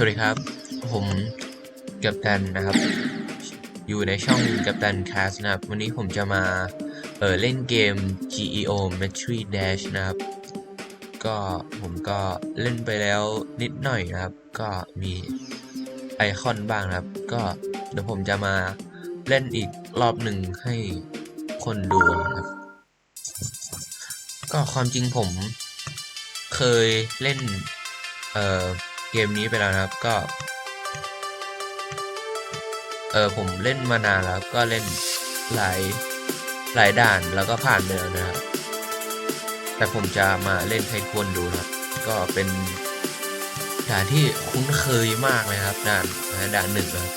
สวัสดีครับ ผมกัปตันนะครับ อยู่ในช่องกัปตันคาสนะครับ วันนี้ผมจะมาเออเล่นเกม GEO Metry Dash นะครับ ก็ผมก็เล่นไปแล้วนิดหน่อยนะครับ ก็มีไอคอนบ้างนะครับ ก็เดี๋ยวผมจะมาเล่นอีกรอบหนึ่งให้คนดูนะครับ ก็ความจริงผมเคยเล่นเอ่อ เกมนี้ไปแล้วนะครับก็ เออผมเล่นมานานแล้วก็เล่นหลายหลายด่านแล้วก็ผ่านไปแล้วนะครับ แต่ผมจะมาเล่นให้คนดูนะครับก็เป็นด่านที่คุ้นเคยมากเลยครับด่านด่านหนึ่งนะครับ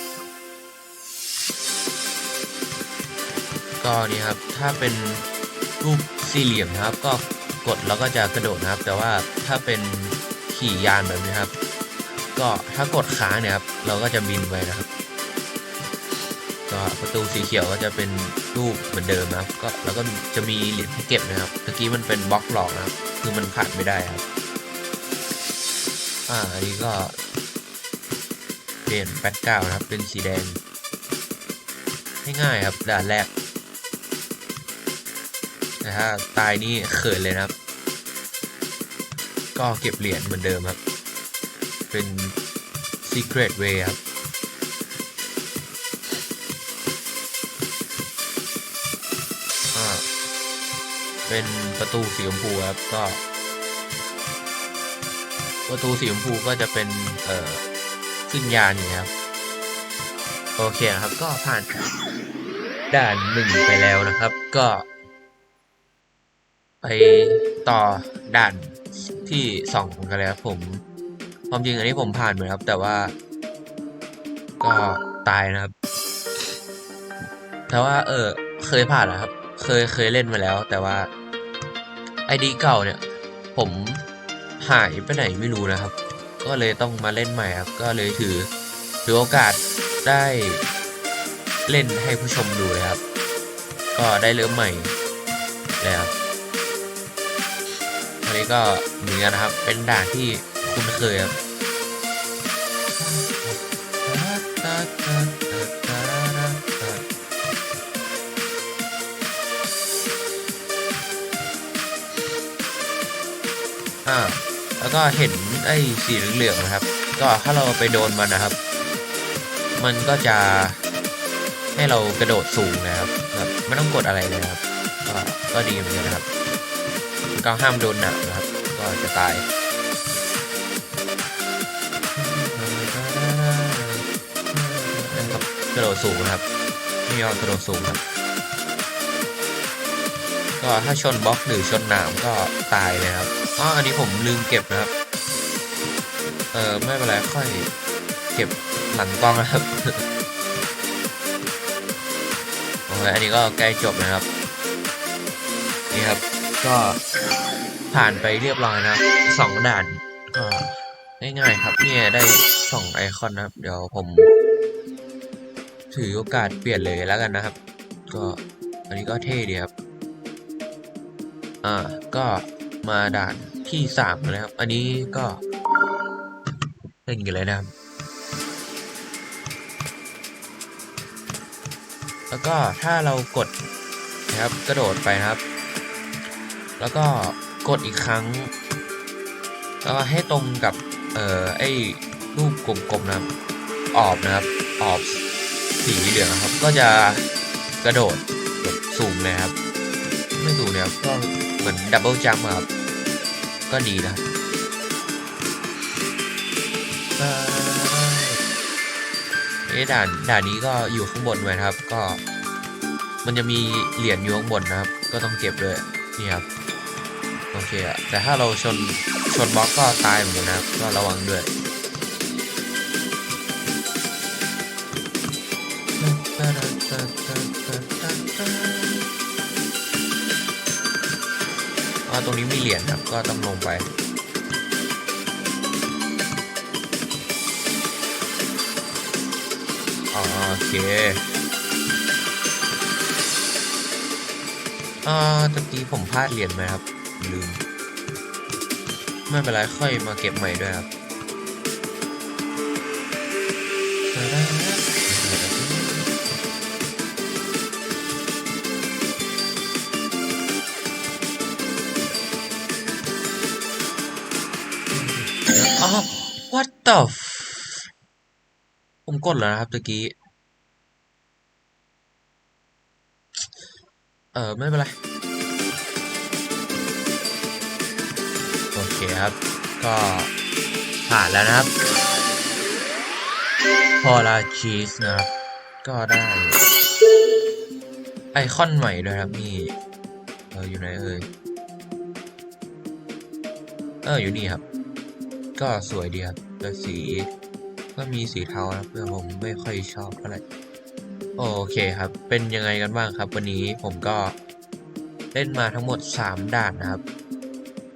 ก็นี่ครับถ้าเป็นรูปสี่เหลี่ยมนะครับ ก็กดแล้วก็จะกระโดดนะครับ แต่ว่าถ้าเป็นขี่ยานแบบนี้ครับ ก็ถ้ากดค้างเนี่ยครับเราก็จะบินไปนะครับ ก็ประตูสีเขียวก็จะเป็นรูปเหมือนเดิมนะครับ ก็แล้วก็จะมีเหรียญให้เก็บนะครับเมื่อกี้มันเป็นบล็อกหลอกนะครับ คือมันผ่านไม่ได้ครับอ่าอันนี้ก็เปลี่ยนแบ็กกราวนะครับ เป็นสีแดงง่ายๆครับด่านแรกแต่ถ้าตายนี่เขินเลยนะครับ ก็เก็บเหรียญเหมือนเดิมครับ เป็น secret way ครับเป็นประตูสีชมพูครับก็ ประตูสีชมพูก็จะเป็น เอ่อขึ้นยานอย่างเงี้ยครับ โอเคครับก็ผ่านด่านหนึ่งไปแล้วนะครับ ก็ ไปต่อด่านที่สองกันเลยครับผม ความจริงอันนี้ผมผ่านไปครับ แต่ว่า ก็ตายนะครับ แต่ว่า เออ เคยผ่านนะครับ เคยเคยเล่นมาแล้ว แต่ว่าไอดีเก่าเนี่ย ผมหายไปไหนไม่รู้นะครับ ก็เลยต้องมาเล่นใหม่ครับ ก็เลยถือถือโอกาสได้เล่นให้ผู้ชมดูเลยครับ ก็ได้เริ่มใหม่เลยครับอันนี้ก็เหมือนกันนะครับ เป็นด่านที่ คุ้นเคยครับอ่าแล้วก็เห็นไอ้สีเหลืองๆนะครับ ก็ถ้าเราไปโดนมันนะครับ มันก็จะให้เรากระโดดสูงนะครับแบบไม่ต้องกดอะไรเลยครับ ก็ก็ดีเหมือนกันนะครับ ก็ห้ามโดนหนักนะครับ ก็จะตาย รับกระโดดสูงนะครับไม่ยอมกระโดดสูงครับ ก็ถ้าชนบล็อกหรือชนหนามก็ตายเลยครับอ๋ออันนี้ผมลืมเก็บนะครับ เออไม่เป็นไรค่อยเก็บหลังกล้องนะครับโอเคอันนี้ก็ใกล้จบนะครับ นี่ครับ ก็ผ่านไปเรียบร้อยนะครับสองด่านก็ง่ายๆครับเนี่ยได้สองไอคอนนะครับ เดี๋ยวผม ถือโอกาสเปลี่ยนเลยแล้วกันนะครับ ก็อันนี้ก็เท่ดีครับ อ่า ก็มาด่านที่สามนะครับ อันนี้ก็เล่นกันเลยนะครับ แล้วก็ถ้าเรากดนะครับกระโดดไปนะครับ แล้วก็กดอีกครั้ง แล้วก็ให้ตรงกับ เอ่อไอ้รูปกลมๆนะครับ ออบนะครับ ออบ สีเหลืองนะครับ ก็จะกระโดดแบบสูงเลยครับ ไม่สูงเลยครับก็เหมือนดับเบิลจัมป์ครับ ก็ดีนะเอ้ด่านด่านนี้ก็อยู่ข้างบนไว้นะครับ ก็ มันจะมีเหรียญอยู่ข้างบนนะครับ ก็ต้องเก็บด้วยนี่ครับโอเคอะแต่ถ้าเราชนชนบล็อกก็ตายเหมือนกันนะครับ ก็ระวังด้วย อ่าตรงนี้มีเหรียญครับ ก็ต้องลงไปอโอเคอ่าตะกี้ผมพลาดเหรียญไหมครับ ลืม ไม่เป็นไรค่อยมาเก็บใหม่ด้วยครับ the f ผมกดแล้วนะครับตะกี้เออไม่เป็นไร โอเคครับ ก็ผ่านแล้วนะครับ พอลาชีสนะครับ ก็ได้ ไอคอนใหม่ด้วยครับนี่เอออยู่ไหนเอ่ยเอออยู่นี่ครับ ก็สวยดีครับ แต่สี ก็มีสีเทานะเพื่อผมไม่ค่อยชอบเท่าไหร่โอเคครับ เป็นยังไงกันบ้างครับ วันนี้ผมก็เล่นมาทั้งหมด 3 ด่านนะครับ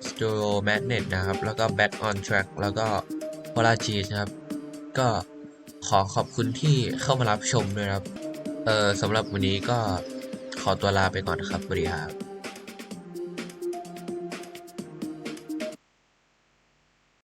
Studio Magnet นะครับ แล้วก็ Back on Track แล้วก็ p o l a r Cheese นะครับ ก็ขอขอบคุณที่เข้ามารับชมด้วยครับ เออสำหรับวันนี้ก็ขอตัวลาไปก่อนครับสวัสดีครับ